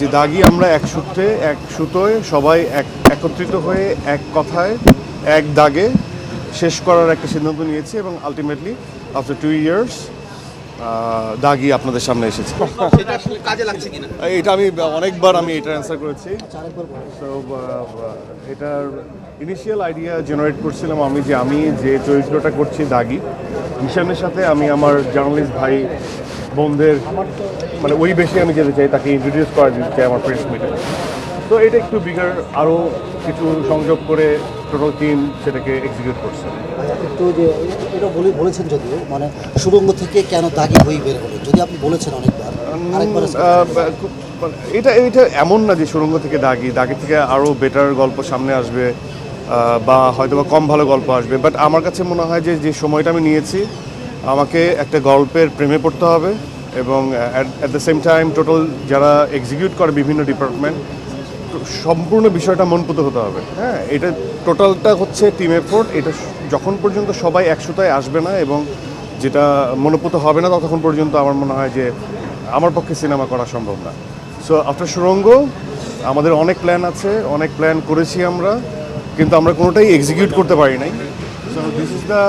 যে দাগি আমরা এক সূত্রে এক সুতোয় সবাই এক একত্রিত হয়ে এক কথায় এক দাগে শেষ করার একটা সিদ্ধান্ত নিয়েছি এবং আলটিমেটলি আফটার টু ইয়ার্স দাগি আপনাদের সামনে এসেছে। কাজে লাগছে এটা আমি অনেকবার আমি এটা অ্যান্সার করেছি। তো এটার ইনিশিয়াল আইডিয়া জেনারেট করছিলাম আমি যে আমি যে চরিত্রটা করছি দাগি হিসামের সাথে আমি আমার জার্নালিস্ট ভাই বোনদের মানে ওই বেশি আমি যেতে চাই তাকে ইন্ট্রোডিউস করা দিতে চাই আমার প্রেস মিটে তো এটা একটু বিগার আরও কিছু সংযোগ করে টোটাল টিম সেটাকে এক্সিকিউট করছে। একটু যে এটা বলে বলেছেন যদিও মানে সুরঙ্গ থেকে কেন দাগি হয়ে বের হলো? যদি আপনি বলেছেন অনেকবার মানে এটা এটা এমন না যে সুরঙ্গ থেকে দাগি দাগি থেকে আরও বেটার গল্প সামনে আসবে বা হয়তো বা কম ভালো গল্প আসবে বাট আমার কাছে মনে হয় যে যে সময়টা আমি নিয়েছি আমাকে একটা গল্পের প্রেমে পড়তে হবে এবং at the same time total যারা এক্সিকিউট করে বিভিন্ন ডিপার্টমেন্ট সম্পূর্ণ বিষয়টা মনপুত হতে হবে। হ্যাঁ এটা টোটালটা হচ্ছে টিম এফোর্ট এটা যখন পর্যন্ত সবাই একসাথে আসবে না এবং যেটা মনোপুত হবে না ততক্ষণ পর্যন্ত আমার মনে হয় যে আমার পক্ষে সিনেমা করা সম্ভব না। সো আফটার সুরঙ্গ, আমাদের অনেক প্ল্যান আছে, অনেক প্ল্যান করেছি আমরা, কিন্তু আমরা কোনোটাই এক্সিকিউট করতে পারি নাই। So this is the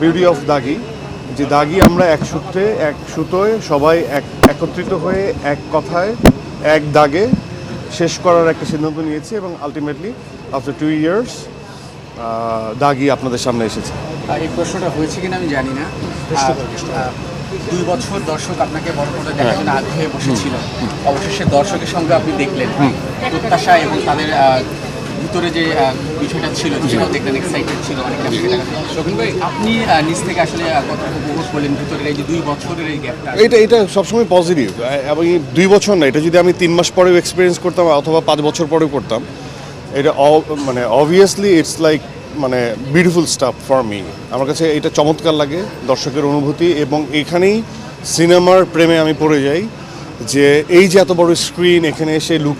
beauty of দাগি যে দাগি আমরা এক সূত্রে এক সুতোয় সবাই এক একত্রিত হয়ে এক কথায় এক দাগে শেষ করার একটা সিদ্ধান্ত নিয়েছি এবং আলটিমেটলি আফটার টু ইয়ার্স দাগি আপনাদের সামনে এসেছে। আর এই প্রশ্নটা হয়েছে কিনা আমি জানি না। দুই বছর দর্শক আপনাকে বড় পর্দায় দেখার জন্য আগ্রহে বসেছিল। অবশেষে দর্শকের সঙ্গে আপনি দেখলেন। প্রত্যাশা এবং তাদের ভিতরে যে বিষয়টা ছিল সেটাও দেখলেন এক্সাইটেড ছিল অনেকটা ভাই আপনি নিজ থেকে আসলে কতটা উপভোগ করলেন ভিতরের এই যে দুই বছরের এই গ্যাপটা এটা এটা সবসময় পজিটিভ এবং দুই বছর না এটা যদি আমি তিন মাস পরেও এক্সপিরিয়েন্স করতাম অথবা পাঁচ বছর পরেও করতাম এটা মানে অবভিয়াসলি ইটস লাইক মানে বিউটিফুল স্টাফ ফর মি আমার কাছে এটা চমৎকার লাগে দর্শকের অনুভূতি এবং এখানেই সিনেমার প্রেমে আমি পড়ে যাই যে এই যে এত বড় স্ক্রিন এখানে এসে লুক